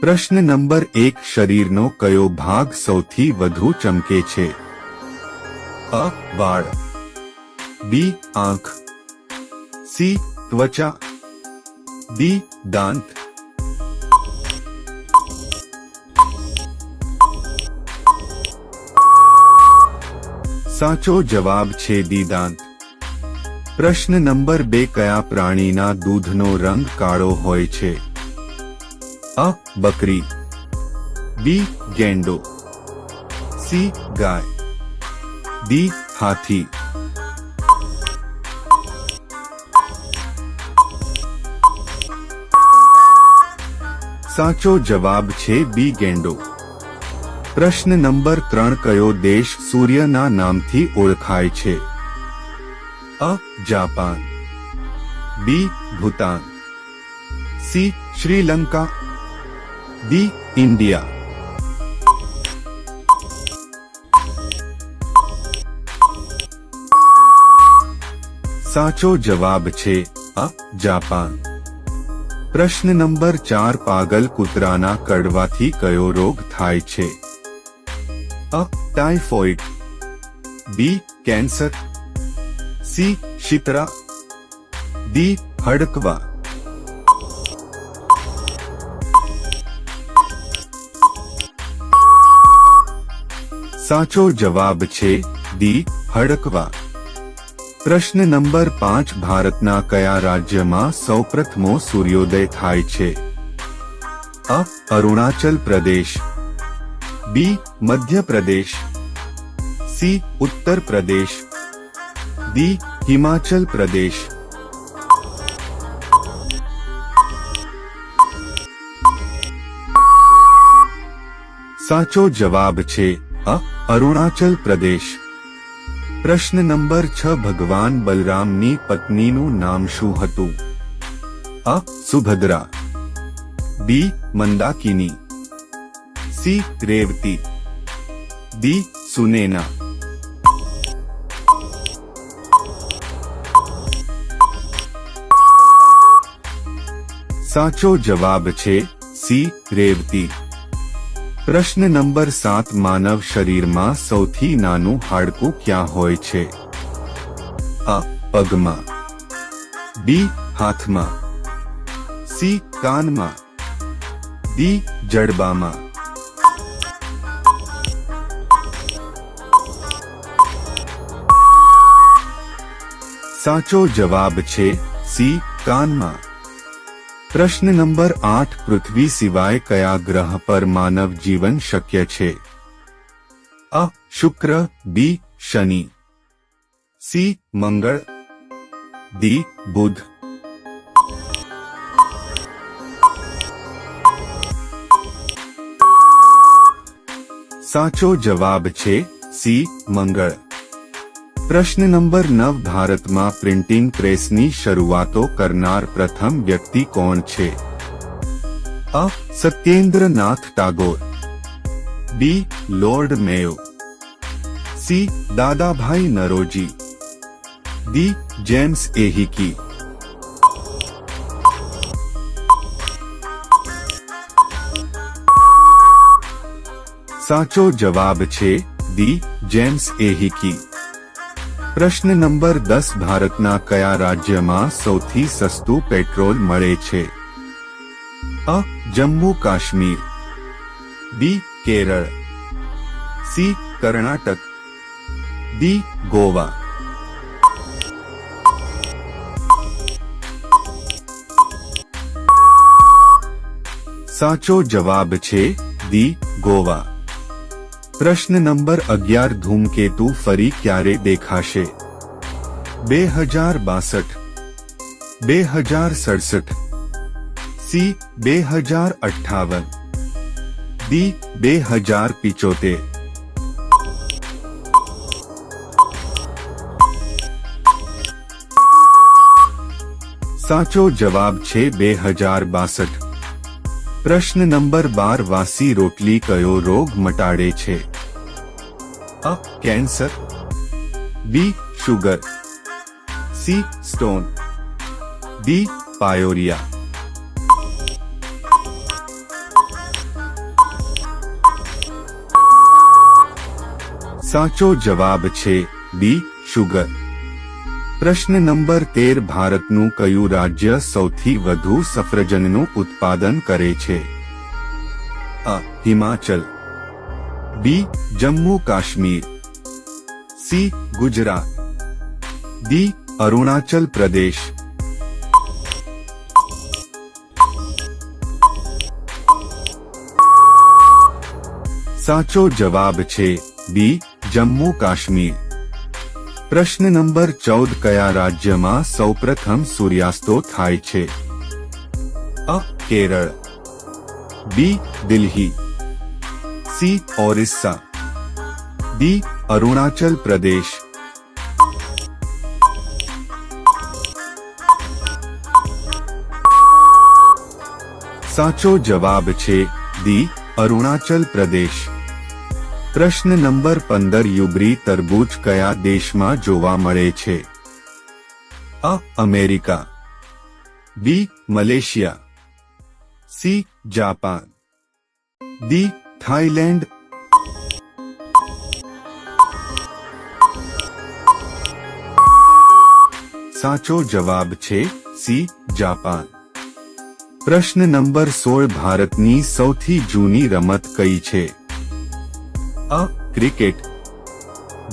પ્રશ્ન નંબર એક, શરીરનો કયો ભાગ સૌથી વધુ ચમકે છે? અ, વાળ. બી, આંખ. સી, ત્વચા. ડી, દાંત. સાચો જવાબ છે દીદાંત પ્રશ્ન નંબર બે, કયા પ્રાણીના દૂધનો રંગ કાળો હોય છે? અ બકરી. બી ગેંડો. સી ગાય. ડી હાથી. સાચો જવાબ છે બી ગેંડો. પ્રશ્ન નંબર ત્રણ કયો દેશ સૂર્યના નામથી ઓળખાય છે? અ Japan. B Bhutan. C Sri Lanka D India સાચો જવાબ છે અ જાપાન પ્રશ્ન નંબર ચાર પાગલ કૂતરાના કડવાથી કયો રોગ થાય છે A typhoid B cancer C Shitala D હડકવા સાચો જવાબ છે ડી હડકવા પ્રશ્ન નંબર પાંચ ભારતના કયા રાજ્યમાં સૌપ્રથમો સૂર્યોદય થાય છે અ અરુણાચલ પ્રદેશ બી મધ્ય પ્રદેશ સી ઉત્તર પ્રદેશ ડી હિમાચલ પ્રદેશ સાચો જવાબ છે અ અરુણાચલ પ્રદેશ પ્રશ્ન નંબર છ ભગવાન બલરામની પત્નીનું નામ શું હતું અ Subhadra B Mandakini C Revati D Sunaina સાચો જવાબ છે સી રેવતી પ્રશ્ન નંબર સાત, માનવ શરીરમાં સૌથી નાનું હાડકું ક્યાં હોય છે? અ, પગમાં. બી, હાથમાં. સી, કાનમાં. ડી, જડબામાં. સાચો જવાબ છે સી, કાનમાં. પ્રશ્ન નંબર આઠ પૃથ્વી સિવાય કયા ગ્રહ પર માનવ જીવન શક્ય છે અ શુક્ર બી શનિ સી મંગળ ડી બુધ સાચો જવાબ છે સી મંગળ પ્રશ્ન નંબર નવ ભારતમાં પ્રિન્ટિંગ પ્રેસની શરૂઆતો કરનાર પ્રથમ વ્યક્તિ કોણ છે A Satyendranath Tagore B lord Mayo C Dadabhai Naoroji D James એહિકી સાચો જવાબ છે ડી જેમ્સ એહિકી પ્રશ્ન નંબર દસ, ભારતના કયા રાજ્યમાં સૌથી સસ્તું પેટ્રોલ મળે છે? અ, Jammu Kashmir, B, Kerala, C, Karnataka, D, Goa. સાચો જવાબ છે દી ગોવા. પ્રશ્ન નંબર અગિયાર ધૂમકેતુ ફરી ક્યારે દેખાશે બે હજાર બાસઠ બે હજાર સડસઠ સી બે હજાર અઠ્ઠાવન ડી બે હજાર પિચોતેર સાચો જવાબ છે બે હજાર બાસઠ प्रश्न नंबर बार वासी रोटली कयो रोग मटाड़े छे अ cancer B sugar C stone D pyorrhoea साचो जवाब छे बी शुगर પ્રશ્ન નંબર તેર ભારતનું કયું રાજ્ય સૌથી વધુ સફરજનનું ઉત્પાદન કરે છે? અ. Himachal. B. Jammu Kashmir. C. Gujarat. D. Arunachal Pradesh. સાચો જવાબ છે બી. જમ્મુ કાશ્મીર. પ્રશ્ન નંબર ચૌદ કયા રાજ્યમાં સૌપ્રથમ સૂર્યાસ્તો થાય છે A Kerala B Delhi C Orissa D Arunachal Pradesh સાચો જવાબ છે ડી અરુણાચલ પ્રદેશ પ્રશ્ન નંબર પંદર યુબ્રી તરબૂચ કયા દેશમાં જોવા મળે છે? અ, America. B, Malaysia. C, Japan. D Thailand સાચો જવાબ છે સી, જાપાન. પ્રશ્ન નંબર સોળ ભારતની સૌથી જૂની રમત કઈ છે? A cricket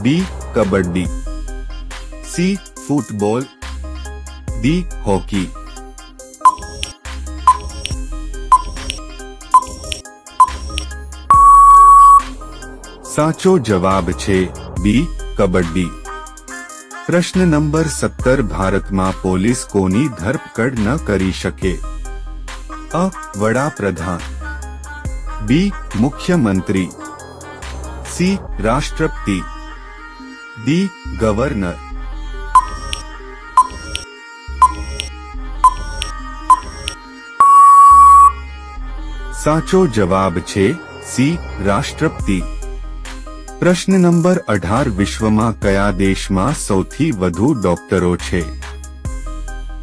B kabaddi C football D hockey સાચો જવાબ છે બી કબડ્ડી પ્રશ્ન નંબર સત્તર ભારતમાં પોલીસ કોની ધરપકડ ન કરી શકે અ વડાપ્રધાન બી મુખ્યમંત્રી સી રાષ્ટ્રપતિ ડી ગવર્નર સાચો જવાબ છે સી રાષ્ટ્રપતિ પ્રશ્ન નંબર અઢાર વિશ્વમાં કયા દેશમાં સૌથી વધુ ડોક્ટરો છે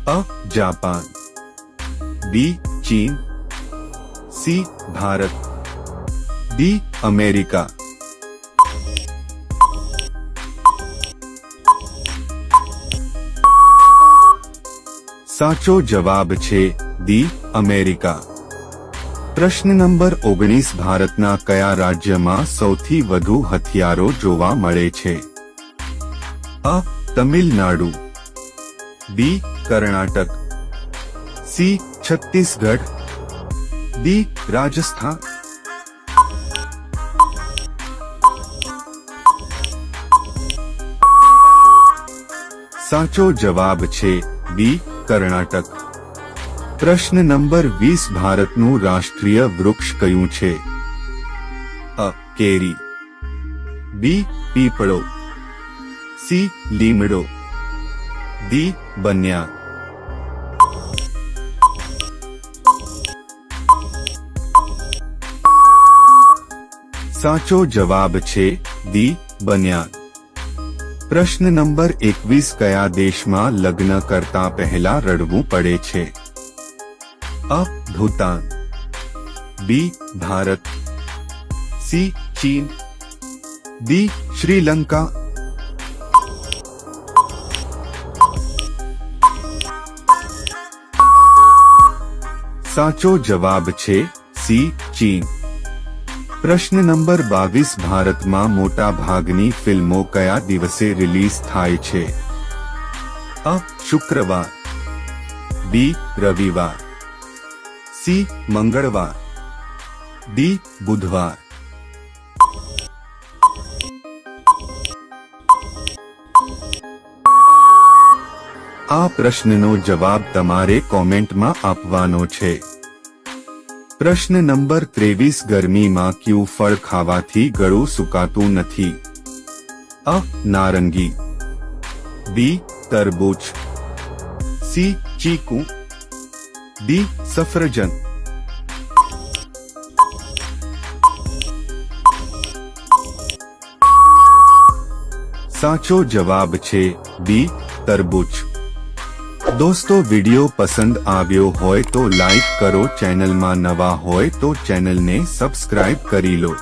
અ જાપાન બી ચીન સી ભારત ડી અમેરિકા સાચો જવાબ છે દી અમેરિકા. પ્રશ્ન નંબર ઓગણીસ, ભારતના કયા રાજ્યમાં સૌથી વધુ હથિયારો જોવા મળે છે? અ, Tamil Nadu. B, Karnataka. C, Chhattisgarh. D, Rajasthan. સાચો જવાબ છે બી કર્ણાટક. પ્રશ્ન નંબર વીસ ભારતનું રાષ્ટ્રીય વૃક્ષ કયું છે? અ, કેરી. બી, પીપળો. સી, લીમડો. ડી, બન્યા. સાચો જવાબ છે દી બન્યા. પ્રશ્ન નંબર એકવીસ કયા દેશમાં લગ્ન કરતા પહેલા રડવું પડે છે A Bhutan B Bharat C ચીન ડી શ્રીલંકા સાચો જવાબ છે સી ચીન પ્રશ્ન નંબર બાવીસ, ભારતમાં મોટા ભાગની ફિલ્મો કયા દિવસે રિલીઝ થાય છે? અ, શુક્રવાર, બી, રવિવાર, સી, મંગળવાર, ડી, બુધવાર. આ પ્રશ્નનો જવાબ તમારે કોમેન્ટમાં આપવાનો છે. પ્રશ્ન નંબર ત્રેવીસ, ગરમીમાં ક્યુ ફળ ખાવાથી ગળું સુકાતું નથી? અ, નારંગી. બી, તરબૂચ. સી, ચીકુ. ડી, સફરજન. સાચો જવાબ છે બી, તરબૂચ. દોસ્તો, વિડિયો પસંદ આવ્યો હોય તો લાઈક કરો, ચેનલમાં નવા હોય તો ચેનલને સબસ્ક્રાઇબ કરી લો.